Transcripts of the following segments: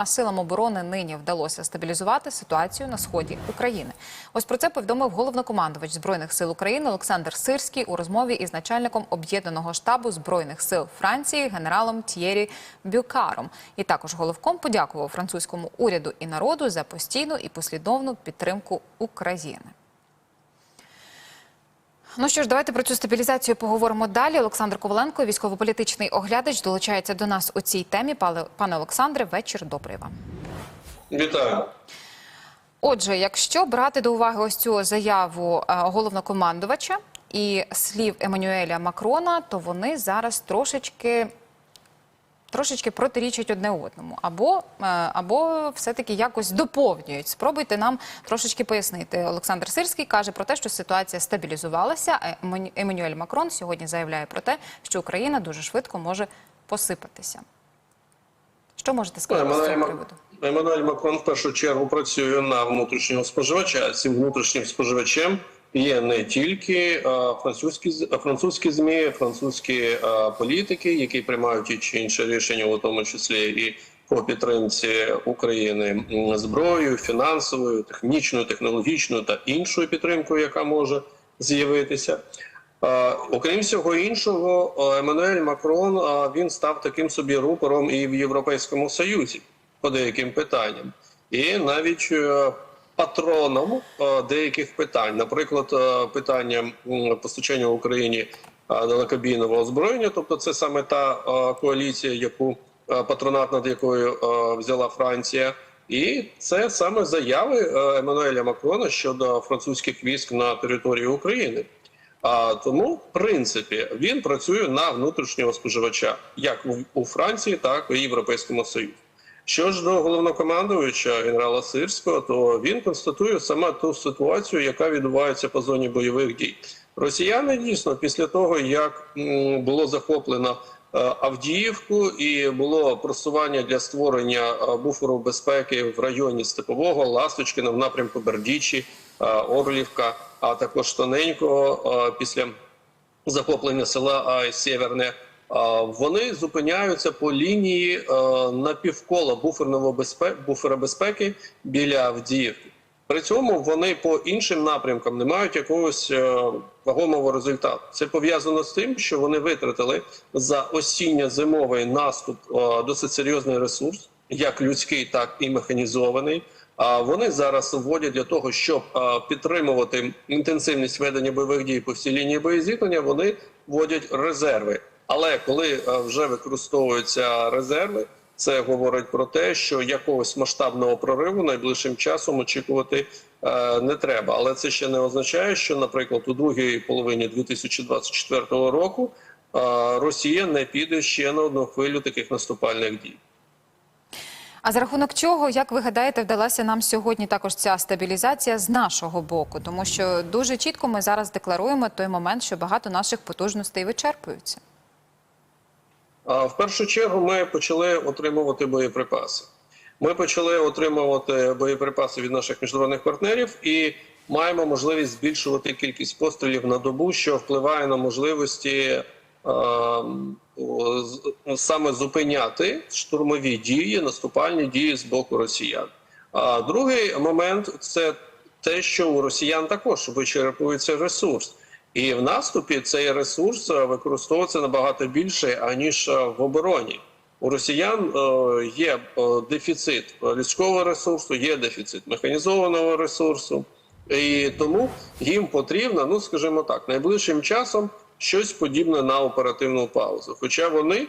А силам оборони нині вдалося стабілізувати ситуацію на сході України. Ось про це повідомив головнокомандувач збройних сил України Олександр Сирський у розмові із начальником об'єднаного штабу збройних сил Франції генералом Т'єрі Бюкаром. І також головком подякував французькому уряду і народу за постійну і послідовну підтримку України. Ну що ж, давайте про цю стабілізацію поговоримо далі. Олександр Коваленко, військово-політичний оглядач, долучається до нас у цій темі. Пане, Олександре, вечір добрий вам. Вітаю. Отже, якщо брати до уваги ось цю заяву е, головнокомандувача і слів Еммануеля Макрона, то вони зараз трошечки. Трошечки протирічать одне одному, або, е, або все-таки якось доповнюють. Спробуйте нам трошечки пояснити. Олександр Сирський каже про те, що ситуація стабілізувалася. а Еммануель Макрон сьогодні заявляє про те, що Україна дуже швидко може посипатися. Що можете сказати з цього приводу? Еммануель Макрон в першу чергу працює на внутрішнього споживача. Цим внутрішнім споживачем є не тільки французькі французькі змі, французькі політики, які приймають ті чи інші рішення, у тому числі і по підтримці України зброєю, фінансовою, технічною, технологічною та іншою підтримкою, яка може з'явитися. Окрім всього іншого, Еммануель Макрон він став таким собі рупором і в Європейському Союзі по деяким питанням, і навіть е, патроном е, деяких питань, наприклад, е, питання постачання Україні е, далекобійного озброєння, тобто це саме та коаліція, яку патронат над якою взяла Франція. І це саме заяви Еммануеля Макрона щодо французьких військ на території України. А тому, в принципі, він працює на внутрішнього споживача, як у Франції, так і в Європейському Союзі. Що ж до головнокомандуюча генерала Сирського, то він констатує саме ту ситуацію, яка відбувається по зоні бойових дій. Росіяни дійсно після того, як було захоплено е, Авдіївку і було просування для створення е, буферу безпеки в районі Степового, Ласточкина, в напрямку Бердічі, е, Орлівка, а також Тоненького після захоплення села Сєверне. Вони зупиняються по лінії е, напівкола буферного безпеки, буфера безпеки біля Авдіївки. При цьому вони по іншим напрямкам не мають якогось е, вагомого результату. Це пов'язано з тим, що вони витратили за осінньо-зимовий наступ е, досить серйозний ресурс, як людський, так і механізований. А вони зараз вводять для того, щоб підтримувати інтенсивність ведення бойових дій по всій лінії боєзіткнення, вони вводять резерви. Але коли е, вже використовуються резерви, це говорить про те, що якогось масштабного прориву найближчим часом очікувати е, не треба. Але це ще не означає, що, наприклад, у другій половині 2024 року е, Росія не піде ще на одну хвилю таких наступальних дій. А за рахунок чого, як ви гадаєте, вдалася нам сьогодні також ця стабілізація з нашого боку? Тому що дуже чітко ми зараз декларуємо той момент, що багато наших потужностей вичерпуються. В першу чергу ми почали отримувати боєприпаси. Ми почали отримувати боєприпаси від наших міжнародних партнерів і маємо можливість збільшувати кількість пострілів на добу, що впливає на можливості саме зупиняти штурмові дії, наступальні дії з боку росіян. А другий момент це те, що у росіян також вичерпується ресурс. І в наступі цей ресурс е, використовується набагато більше аніж е, в обороні. У росіян е, є дефіцит людського ресурсу, є дефіцит механізованого ресурсу, і тому їм потрібно, ну скажімо так, найближчим часом щось подібне на оперативну паузу. Хоча вони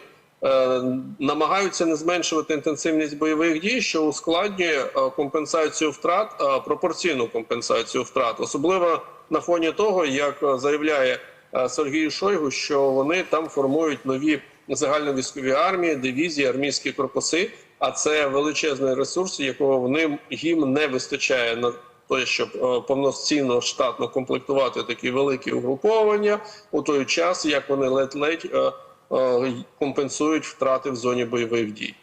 намагаються не зменшувати інтенсивність бойових дій, що ускладнює е, компенсацію втрат, е, пропорційну компенсацію втрат, особливо на фоні того, як е, заявляє е, Сергій Шойгу, що вони там формують нові загальновійськові армії, дивізії, армійські корпуси. А це величезний ресурс, якого вони їм не вистачає на те, щоб е, повноцінно штатно комплектувати такі великі угруповання у той час, як вони ледь-ледь е, е, компенсують втрати в зоні бойових дій.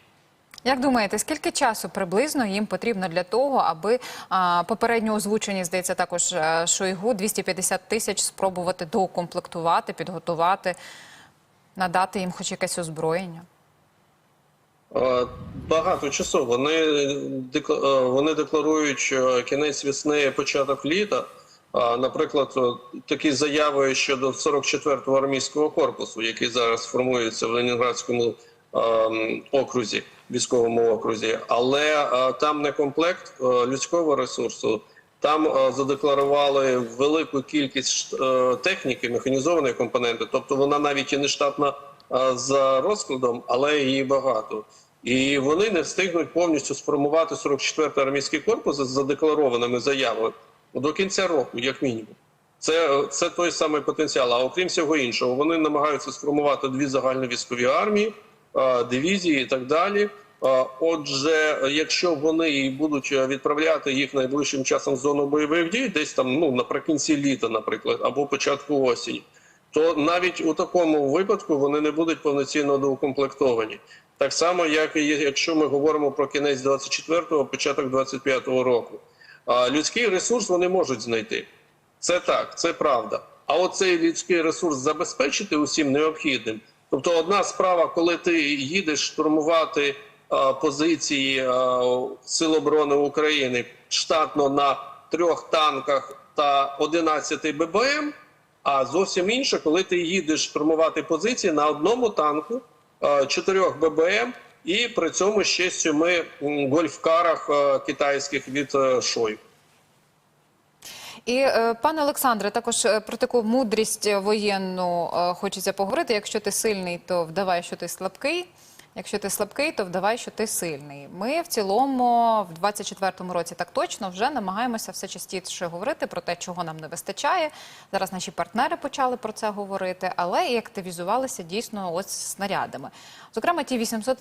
Як думаєте, скільки часу приблизно їм потрібно для того, аби а, попередньо озвучені, здається, також е, Шойгу 250 тисяч спробувати доукомплектувати, підготувати, надати їм хоч якесь озброєння? Е, Багато часу. Вони, е, вони декларують що кінець весни, початок літа. Наприклад, такі заяви щодо 44-го армійського корпусу, який зараз формується в Ленінградському окрузі, військовому окрузі, але там не комплект людського ресурсу. Там задекларували велику кількість е, техніки, механізованої компоненти, тобто вона навіть і не штатна за розкладом, але її багато. І вони не встигнуть повністю сформувати 44-й армійський корпус з задекларованими заявами до кінця року, як мінімум. Це, це той самий потенціал. А окрім всього іншого, вони намагаються сформувати дві загальновійськові армії, дивізії і так далі. Отже, якщо вони будуть відправляти їх найближчим часом в зону бойових дій, десь там ну наприкінці літа, наприклад, або початку осені, то навіть у такому випадку вони не будуть повноцінно доукомплектовані. Так само, як і якщо ми говоримо про кінець 24-го, початок 25-го року. Людський ресурс вони можуть знайти. Це так, це правда. А оцей людський ресурс забезпечити усім необхідним. Тобто, одна справа, коли ти їдеш штурмувати а, позиції а, Сил оборони України штатно на трьох танках та 11 ББМ, а зовсім інше, коли ти їдеш штурмувати позиції на одному танку, чотирьох ББМ і при цьому ще сьоми гольфкарах китайських від Шой. І е, пане Олександре, також е, про таку мудрість воєнну е, хочеться поговорити. Якщо ти сильний, то вдавай, що ти слабкий. Якщо ти слабкий, то вдавай, що ти сильний. Ми в цілому в 24-му році так точно вже намагаємося все частіше говорити про те, чого нам не вистачає. Зараз наші партнери почали про це говорити, але і активізувалися дійсно ось снарядами. Зокрема, ті 800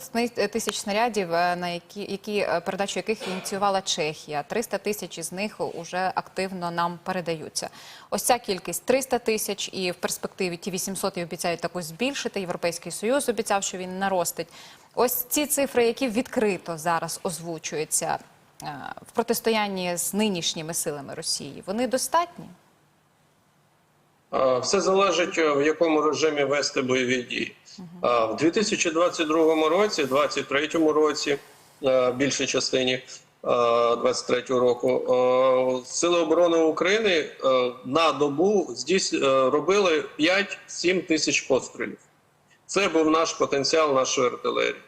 тисяч снарядів, е, на які, які е, передачу яких ініціювала Чехія, 300 тисяч із них уже активно нам передаються. Ось ця кількість 300 тисяч, і в перспективі ті 800 і обіцяють також збільшити. Європейський союз обіцяв, що він наростить. Ось ці цифри, які відкрито зараз озвучуються е, в протистоянні з нинішніми силами Росії, вони достатні? Все залежить, е, в якому режимі вести бойові дії. В 2022 році, 2023 році, е, більшій частині е, 23 року, Сили оборони України на добу здійс... робили 5-7 тисяч пострілів. Це був наш потенціал нашої артилерії.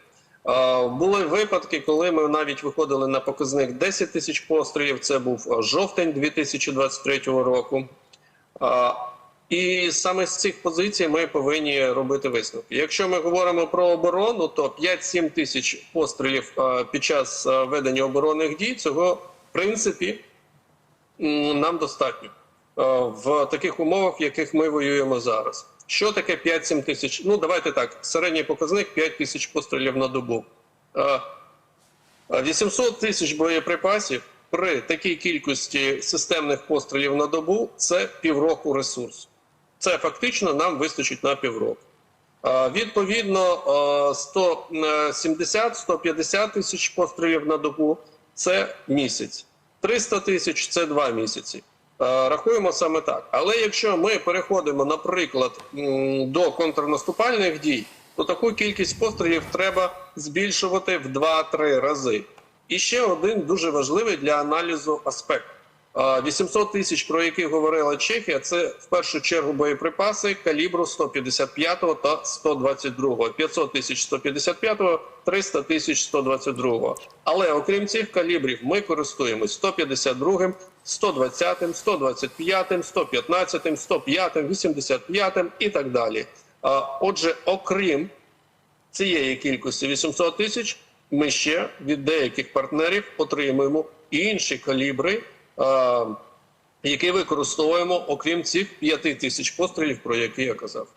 Були випадки, коли ми навіть виходили на показник 10 тисяч пострілів. Це був жовтень 2023 року. І саме з цих позицій ми повинні робити висновки. Якщо ми говоримо про оборону, то 5-7 тисяч пострілів під час ведення оборонних дій цього в принципі нам достатньо в таких умовах, в яких ми воюємо зараз. Що таке 5-7 тисяч? Ну давайте так. Середній показник 5 тисяч пострілів на добу. Е, 800 тисяч боєприпасів при такій кількості системних пострілів на добу це півроку ресурсу. Це фактично нам вистачить на півроку. Е, Відповідно, е, 170-150 тисяч пострілів на добу це місяць. 300 тисяч це два місяці. Е, Рахуємо саме так. Але якщо ми переходимо, наприклад, до контрнаступальних дій, то таку кількість пострілів треба збільшувати в 2-3 рази. І ще один дуже важливий для аналізу аспект. Е, 800 тисяч, про які говорила Чехія, це в першу чергу боєприпаси калібру 155 та 122. 500 тисяч 155, 300 тисяч 122. Але окрім цих калібрів, ми користуємось 152, 120, 125, 115, 105, 85 і так далі. Отже, окрім цієї кількості 800 тисяч, ми ще від деяких партнерів отримуємо інші калібри, які використовуємо, окрім цих 5 тисяч пострілів, про які я казав.